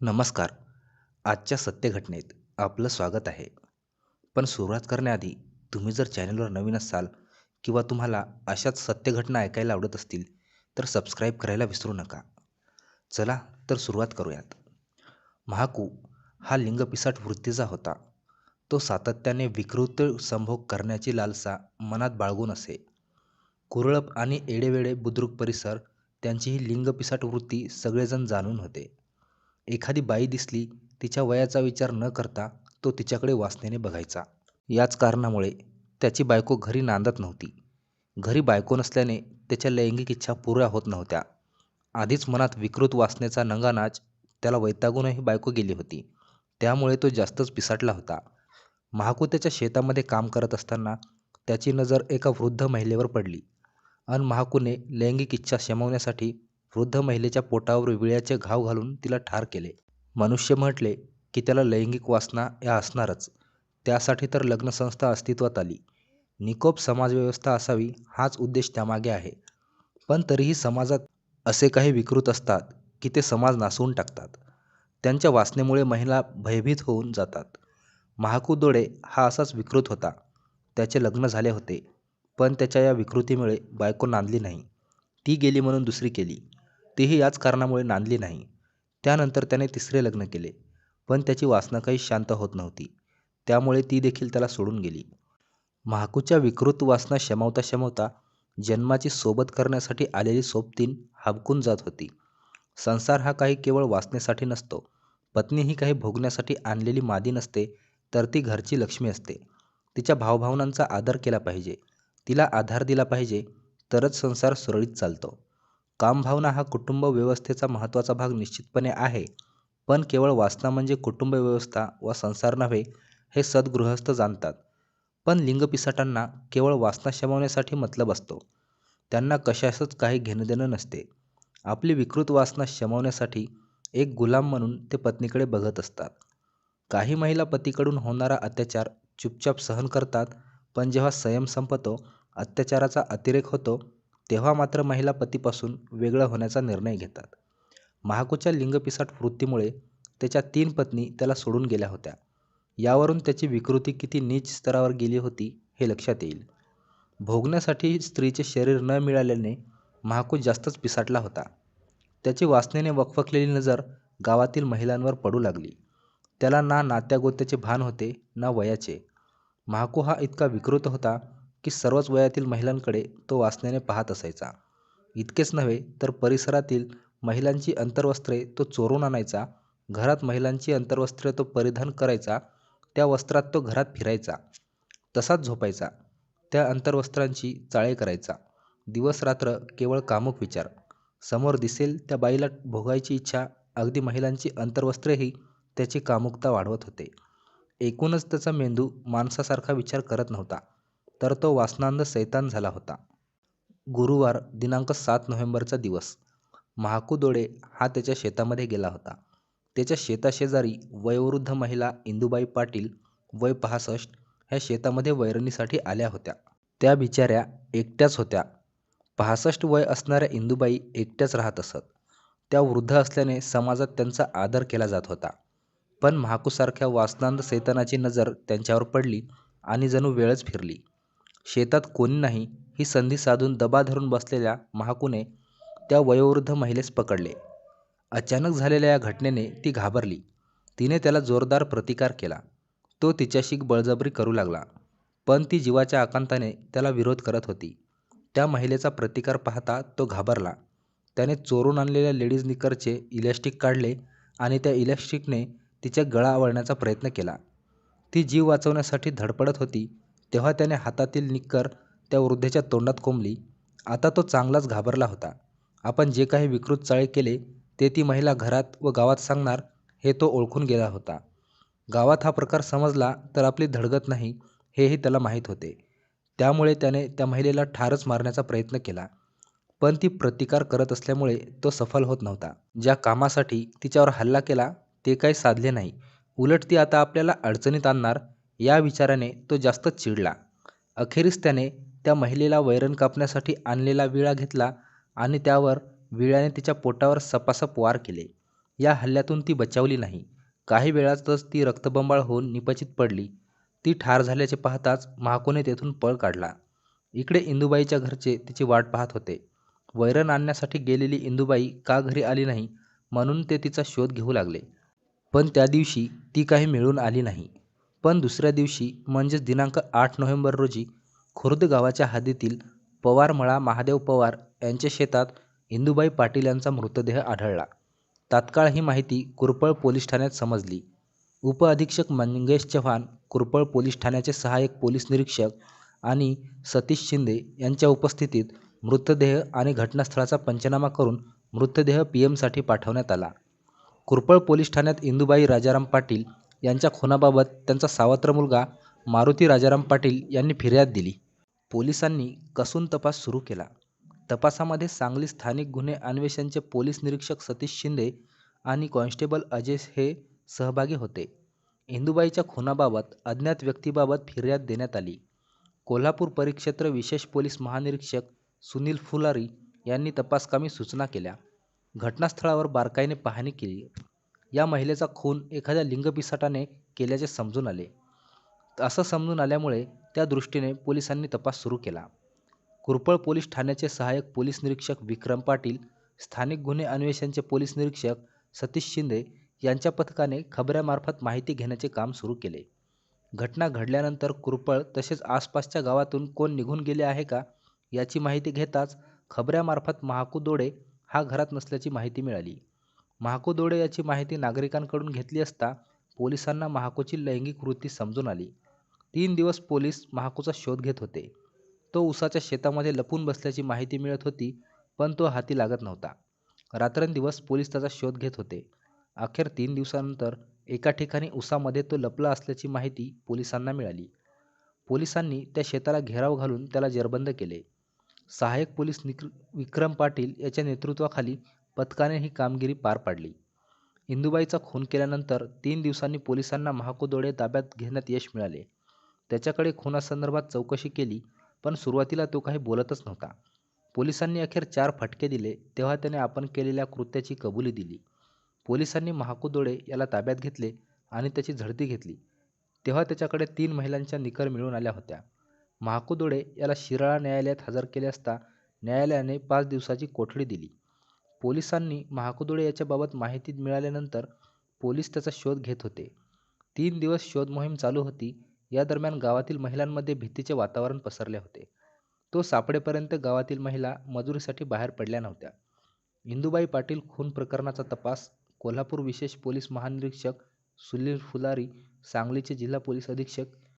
नमस्कार. आजच्या सत्यघटनेत आपलं स्वागत आहे. पण सुरुवात करण्याआधी तुम्ही जर चॅनलवर नवीन असाल किंवा तुम्हाला अशाच सत्यघटना ऐकायला आवडत असतील तर सबस्क्राईब करायला विसरू नका. चला तर सुरुवात करूयात. महाकू हा लिंगपिसाट वृत्तीचा होता. तो सातत्याने विकृत संभोग करण्याची लालसा मनात बाळगून असे. कुरळप आणि एडेवेडे बुद्रुक परिसर त्यांची ही लिंगपिसाट वृत्ती सगळेजण जाणून होते. एखादी बाई दिसली तिच्या वयाचा विचार न करता तो तिच्याकडे वासनेने बघायचा. याच कारणामुळे त्याची बायको घरी नांदत नव्हती. घरी बायको नसल्याने त्याच्या लैंगिक इच्छा पुऱ्या होत नव्हत्या. आधीच मनात विकृत वासनेचा नंगानाच त्याला वैतागूनही बायको गेली होती. त्यामुळे तो जास्तच पिसाटला होता. महाकू त्याच्या शेतामध्ये काम करत असताना त्याची नजर एका वृद्ध महिलेवर पडली. अन महाकूने लैंगिक इच्छा शमवण्यासाठी वृद्ध महिलेच्या पोटावर विळ्याचे घाव घालून तिला ठार केले. मनुष्य म्हटले की त्याला लैंगिक वासना या असणारच. त्यासाठी तर लग्नसंस्था अस्तित्वात आली. निकोप समाजव्यवस्था असावी हाच उद्देश त्यामागे आहे. पण तरीही समाजात असे काही विकृत असतात की ते समाज नासवून टाकतात. त्यांच्या वासनेमुळे महिला भयभीत होऊन जातात. महाकू दोडे हा असाच विकृत होता. त्याचे लग्न झाले होते. पण त्याच्या या विकृतीमुळे बायको नांदली नाही. ती गेली म्हणून दुसरी केली. तीही याच कारणामुळे नांदली नाही. त्यानंतर त्याने तिसरे लग्न केले. पण त्याची वासना काही शांत होत नव्हती. त्यामुळे ती देखील त्याला सोडून गेली. महाकूच्या विकृत वासना शमवता शमवता जन्माची सोबत करण्यासाठी आलेली सोबतीन हाबकून जात होती. संसार हा काही केवळ वासनेसाठी नसतो. पत्नी ही काही भोगण्यासाठी आणलेली मादी नसते तर ती घरची लक्ष्मी असते. तिच्या भावभावनांचा आदर केला पाहिजे. तिला आधार दिला पाहिजे तरच संसार सुरळीत चालतो. कामभावना हा कुटुंब व्यवस्थेचा महत्त्वाचा भाग निश्चितपणे आहे. पण केवळ वासना म्हणजे कुटुंब व्यवस्था व संसार नव्हे हे सद्गृहस्थ जाणतात. पण लिंगपिसाटांना केवळ वासना शमवण्यासाठी मतलब असतो. त्यांना कशाचंच काही घेणं देणं नसते. आपली विकृत वासना शमवण्यासाठी एक गुलाम म्हणून ते पत्नीकडे बघत असतात. काही महिला पतीकडून होणारा अत्याचार चुपचाप सहन करतात पण जेव्हा संयम संपतो अत्याचाराचा अतिरेक होतो तेव्हा मात्र महिला पतीपासून वेगळं होण्याचा निर्णय घेतात. महाकूच्या लिंगपिसाट वृत्तीमुळे त्याच्या तीन पत्नी त्याला सोडून गेल्या होत्या. यावरून त्याची विकृती किती नीच स्तरावर गेली होती हे लक्षात येईल. भोगण्यासाठी स्त्रीचे शरीर न मिळाल्याने महाकू जास्तच पिसाटला होता. त्याची वासनेने वकफकलेली नजर गावातील महिलांवर पडू लागली. त्याला ना नात्यागोत्याचे भान होते ना वयाचे. महाकू हा इतका विकृत होता की सर्वच वयातील महिलांकडे तो वासनेने पाहत असायचा. इतकेच नव्हे तर परिसरातील महिलांची अंतर्वस्त्रे तो चोरून आणायचा घरात महिलांची अंतर्वस्त्रे तो परिधान करायचा त्या वस्त्रात तो घरात फिरायचा तसाच झोपायचा त्या अंतर्वस्त्रांची चाळे करायचा. दिवस रात्र केवळ कामुक विचार. समोर दिसेल त्या बाईला भोगायची इच्छा अगदी महिलांची अंतर्वस्त्रेही त्याची कामुकता वाढवत होते. एकूणच त्याचा मेंदू माणसासारखा विचार करत नव्हता. तर तो वासनांध सैतान झाला होता. गुरुवार दिनांक सात नोव्हेंबरचा दिवस. महाकू हा त्याच्या शेतामध्ये गेला होता. त्याच्या शेताशेजारी वयोवृद्ध महिला इंदुबाई पाटील वय पासष्ट ह्या शेतामध्ये वैरणीसाठी आल्या होत्या. त्या बिचाऱ्या एकट्याच होत्या. पासष्ट वय असणाऱ्या इंदुबाई एकट्याच राहत असत. त्या वृद्ध असल्याने समाजात त्यांचा आदर केला जात होता. पण महाकूसारख्या वासनांद सैतानाची नजर त्यांच्यावर पडली आणि जणू वेळच फिरली. शेतात कोणी नाही ही संधी साधून दबा धरून बसलेल्या महाकूने त्या वयोवृद्ध महिलेस पकडले. अचानक झालेल्या या घटनेने ती घाबरली. तिने त्याला जोरदार प्रतिकार केला. तो तिच्याशी बळजबरी करू लागला. पण ती जीवाच्या आकांताने त्याला विरोध करत होती. त्या महिलेचा प्रतिकार पाहता तो घाबरला. त्याने चोरून आणलेल्या लेडीज निकरचे इलॅस्टिक काढले आणि त्या इलॅस्टिकने तिच्या गळा आवळण्याचा प्रयत्न केला. ती जीव वाचवण्यासाठी धडपडत होती तेव्हा त्याने हातातील निक्कर त्या वृद्धेच्या तोंडात कोंबली. आता तो चांगलाच घाबरला होता. आपण जे काही विकृत चाळे केले ते ती महिला घरात व गावात सांगणार हे तो ओळखून गेला होता. गावात हा प्रकार समजला तर आपली धडगत नाही हेही त्याला माहीत होते. त्यामुळे त्याने त्या महिलेला ठारच मारण्याचा प्रयत्न केला. पण ती प्रतिकार करत असल्यामुळे तो सफल होत नव्हता. ज्या कामासाठी तिच्यावर हल्ला केला ते काही साधले नाही. उलट ती आता आपल्याला अडचणीत आणणार या विचाराने तो जास्तच चिडला. अखेरीस त्याने त्या महिलेला वैरण कापण्यासाठी आणलेला विळा घेतला आणि त्यावर विळ्याने तिच्या पोटावर सपासप वार केले. या हल्ल्यातून ती बचावली नाही. काही वेळातच ती रक्तबंबाळ होऊन निपचित पडली. ती ठार झाल्याचे पाहताच महाकोने तेथून पळ काढला. इकडे इंदुबाईच्या घरचे तिची वाट पाहत होते. वैरण आणण्यासाठी गेलेली इंदुबाई का घरी आली नाही म्हणून ते तिचा शोध घेऊ लागले. पण त्या दिवशी ती काही मिळून आली नाही. पण दुसऱ्या दिवशी म्हणजेच दिनांक आठ नोव्हेंबर रोजी खुर्द गावाच्या हद्दीतील पवारमळा महादेव पवार यांच्या शेतात इंदुबाई पाटील यांचा मृतदेह आढळला. तात्काळ ही माहिती कुरपळ पोलीस ठाण्यात समजली. उपअधीक्षक मंगेश चव्हाण कुरपळ पोलीस ठाण्याचे सहाय्यक पोलीस निरीक्षक आणि सतीश शिंदे यांच्या उपस्थितीत मृतदेह आणि घटनास्थळाचा पंचनामा करून मृतदेह पी एमसाठी पाठवण्यात आला. कुरपळ पोलीस ठाण्यात इंदुबाई राजाराम पाटील यांच्या खुनाबाबत त्यांचा सावत्र मुलगा मारुती राजाराम पाटील यांनी फिर्याद दिली. पोलिसांनी कसून तपास सुरू केला. तपासामध्ये सांगली स्थानिक गुन्हे अन्वेषणचे पोलीस निरीक्षक सतीश शिंदे आणि कॉन्स्टेबल अजय हे सहभागी होते. इंदुबाईच्या खुनाबाबत अज्ञात व्यक्तीबाबत फिर्याद देण्यात आली. कोल्हापूर परिक्षेत्र विशेष पोलीस महानिरीक्षक सुनील फुलारी यांनी तपासकामी सूचना केल्या. घटनास्थळावर बारकाईने पाहणी केली. या महिलेचा खून एखाद्या लिंगपिसाटाने केल्याचे समजून आले. असं समजून आल्यामुळे त्या दृष्टीने पोलिसांनी तपास सुरू केला. कुरपळ पोलीस ठाण्याचे सहाय्यक पोलीस निरीक्षक विक्रम पाटील स्थानिक गुन्हे अन्वेषणचे पोलीस निरीक्षक सतीश शिंदे यांच्या पथकाने खबऱ्यामार्फत माहिती घेण्याचे काम सुरू केले. घटना घडल्यानंतर कुरपळ तसेच आसपासच्या गावातून कोण निघून गेले आहे का याची माहिती घेताच खबऱ्यामार्फत महाकू दोडे हा घरात नसल्याची माहिती मिळाली. महाको दोडे याची माहिती नागरिकांकडून घेतली असता पोलिसांना महाकोची लैंगिक वृत्ती समजून आली. तीन दिवस पोलीस महाकोचा शोध घेत होते. तो उसाच्या शेतामध्ये लपून बसल्याची माहिती मिळत होती पण तो हाती लागत नव्हता. रात्रंदिवस पोलीस त्याचा शोध घेत होते. अखेर तीन दिवसानंतर एका ठिकाणी उसामध्ये तो लपला असल्याची माहिती पोलिसांना मिळाली. पोलिसांनी त्या शेताला घेराव घालून त्याला जेरबंद केले. सहाय्यक पोलीस निक विक्रम पाटील याच्या नेतृत्वाखाली पथकाने ही कामगिरी पार पाडली. इंदुबाईचा खून केल्यानंतर तीन दिवसांनी पोलिसांना महाकुदोळे ताब्यात घेण्यात यश मिळाले. त्याच्याकडे खुनासंदर्भात चौकशी केली पण सुरुवातीला तो काही बोलतच नव्हता. पोलिसांनी अखेर चार फटके दिले तेव्हा त्याने आपण केलेल्या कृत्याची कबुली दिली. पोलिसांनी महाकुदोळे याला ताब्यात घेतले आणि त्याची झडती घेतली. तेव्हा त्याच्याकडे तीन महिलांच्या निकर मिळून आल्या होत्या. महाकुदोळे याला शिराळा न्यायालयात हजर केले असता न्यायालयाने पाच दिवसाची कोठडी दिली. पोलिसांनी महाकुदुळे याच्याबाबत माहिती मिळाल्यानंतर पोलीस त्याचा शोध घेत होते. तीन दिवस शोध मोहीम चालू होती. या दरम्यान गावातील महिलांमध्ये भीतीचे वातावरण पसरले होते. तो सापडेपर्यंत गावातील महिला मजुरीसाठी बाहेर पडल्या नव्हत्या. इंदुबाई पाटील खून प्रकरणाचा तपास कोल्हापूर विशेष पोलीस महानिरीक्षक सुनील फुलारी सांगलीचे जिल्हा पोलीस अधीक्षक